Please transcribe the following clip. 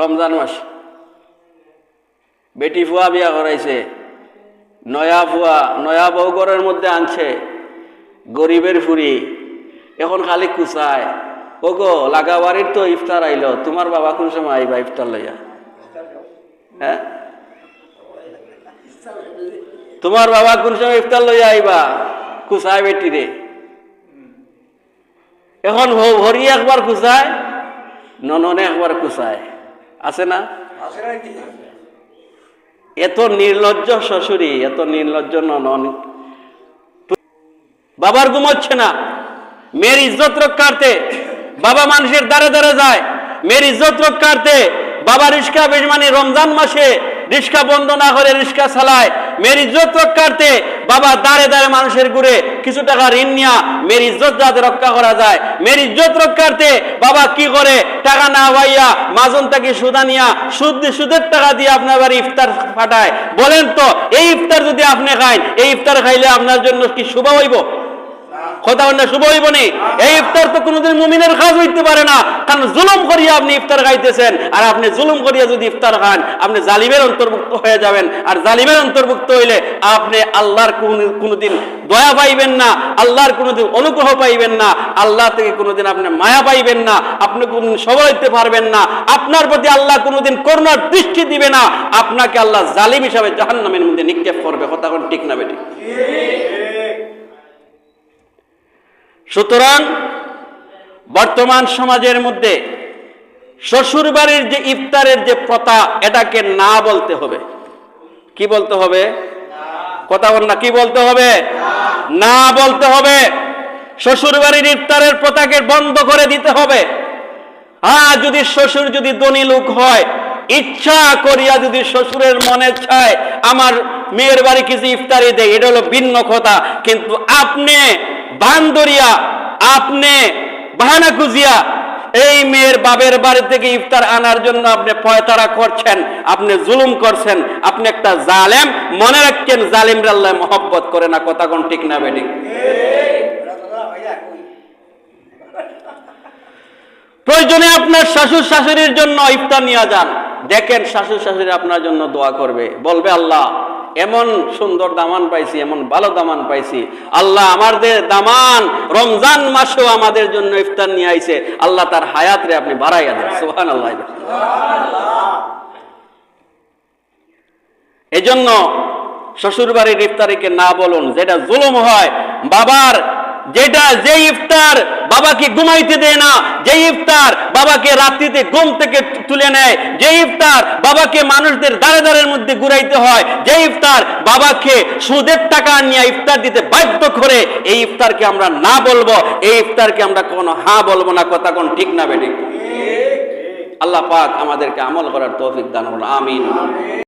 রমজান মাস। বেটি ফুয়া বিয়া করাইছে, নয়া ফুয়া, নয়া বউ ঘরের মধ্যে আনছে, গরিবের ফুরি, এখন খালি কুচায় ও গো লাগা বাড়ির তো ইফতার আইলো, তোমার বাবা কোন সময় আইবা ইফতার লইয়া? হ্যাঁ? তোমার বাবা কোন সময় ইফতার লইয়া আইবা? কুচায় বেটি রে। এখন ভরি একবার কুচায় নননে একবার কুচায় আছে না? এত নির্লজ্জ শ্বশুরি এত নির্লজ্জ নন বাবার ঘুমোচ্ছে না। মেয়ের ইজ্জত রক্ষার্থে বাবা মানুষের দ্বারে দ্বারে যায়। মেয়ের ইজ্জত রক্ষার্থে বাবা রিস্কা বেশ মানে রমজান মাসে রিস্কা বন্ধ না করে রিস্কা চালায়। মেয়ের ইজ্জত রক্ষার্থে বাবা দাঁড়ে দাঁড়ে মানুষের ঘুরে কিছু টাকা ঋণ নিয়া মেয়ের ইজ্জত যাতে রক্ষা করা যায়। মেয়ের ইজ্জত রক্ষার্থে বাবা কি করে? টাকা না হইয়া মাজন থেকে সুদা নিয়া সুদ সুদের টাকা দিয়ে আপনার বাড়ি ইফতার ফাটায়। বলেন তো, এই ইফতার যদি আপনি খান এই ইফতার খাইলে আপনার জন্য কি শুভ হইব? কথা বললে শুভ হইব নি। এই ইফতার তো কোনোদিন মুমিনের কাজ হইতে পারে না। কারণ জুলুম করিয়া আপনি ইফতার খাইতেছেন। আর আপনি জুলুম করিয়া যদি ইফতার খান, আপনি জালিমের অন্তর্ভুক্ত হয়ে যাবেন। আর জালিমের অন্তর্ভুক্ত হইলে আপনি আল্লাহর কোন- কোনোদিন দয়া পাইবেন না, আল্লাহর কোনোদিন অনুগ্রহ পাইবেন না, আল্লাহ থেকে কোনোদিন আপনি মায়া পাইবেন না, আপনি কোনোদিন সবল হইতে পারবেন না। আপনার প্রতি আল্লাহ কোনোদিন করুণার দৃষ্টি দিবে না। আপনাকে আল্লাহ জালিম হিসাবে জাহান্নামের মধ্যে নিক্ষেপ করবে। কথা ঠিক না বেটি? সুতরাং বর্তমান সমাজের মধ্যে শ্বশুর বাড়ির যে ইফতারের যে প্রথা, এটাকে না বলতে হবে। কি বলতে হবে? কথা বল না, কি বলতে হবে? না বলতে হবে। শ্বশুর বাড়ির ইফতারের প্রথাকে বন্ধ করে দিতে হবে। হ্যাঁ যদি শ্বশুর যদি ধনী লোক হয়, ইচ্ছা করিয়া যদি শ্বশুরের মনে চায়, আমার মেয়ের বাড়ি কিছু ইফতারি দেয় এটা হলো ভিন্ন কথা। কিন্তু আপনি বান্দরিয়া, আপনি বাহানা খুঁজিয়া এই মেয়ের বাবের বাড়ি থেকে ইফতার আনার জন্য আপনি পয়তারা করছেন, আপনি জুলুম করছেন, আপনি একটা জালেম, মনে রাখছেন জালিমরা আল্লাহ মহব্বত করে না, কথা কোন ঠিক না বেঠিক? প্রয়োজনে আপনার শাশুড় শাশুড়ির জন্য ইফতার নিয়ে যান। দেখেন শাশুড় শাশুড়ি আপনার জন্য দোয়া করবে। বলবে আল্লাহ এমন সুন্দর দামান পাইছি, এমন ভালো দামান পাইছি। আল্লাহ আমাদের দামান রমজান মাসেও আমাদের জন্য ইফতার নিয়ে আইছে। আল্লাহ তার হায়াত রে আপনি বাড়াইয়া দেন। সোহান আল্লাহ এজন্য শ্বশুর বাড়ির ইফতারিকে না বলুন, যেটা জুলুম হয়, বাবার যেটা যে ইফতার বাবাকে ঘুমাইতে দেয় না, যে ইফতার বাবাকে রাত্রিতে ঘুম থেকে তুলে নেয়, যে ইফতার বাবাকে মানুষদের দাঁড়ে দাঁড়ের মধ্যে ঘুরাইতে হয়, যে ইফতার বাবাকে সুদের টাকা নিয়ে ইফতার দিতে বাধ্য করে, এই ইফতারকে আমরা না বলব, এই ইফতারকে আমরা কোনো হ্যাঁ বলব না, কথা কোন ঠিক না বেঠিক? আল্লাহ পাক আমাদেরকে আমল করার তৌফিক দান করুন, আমিন।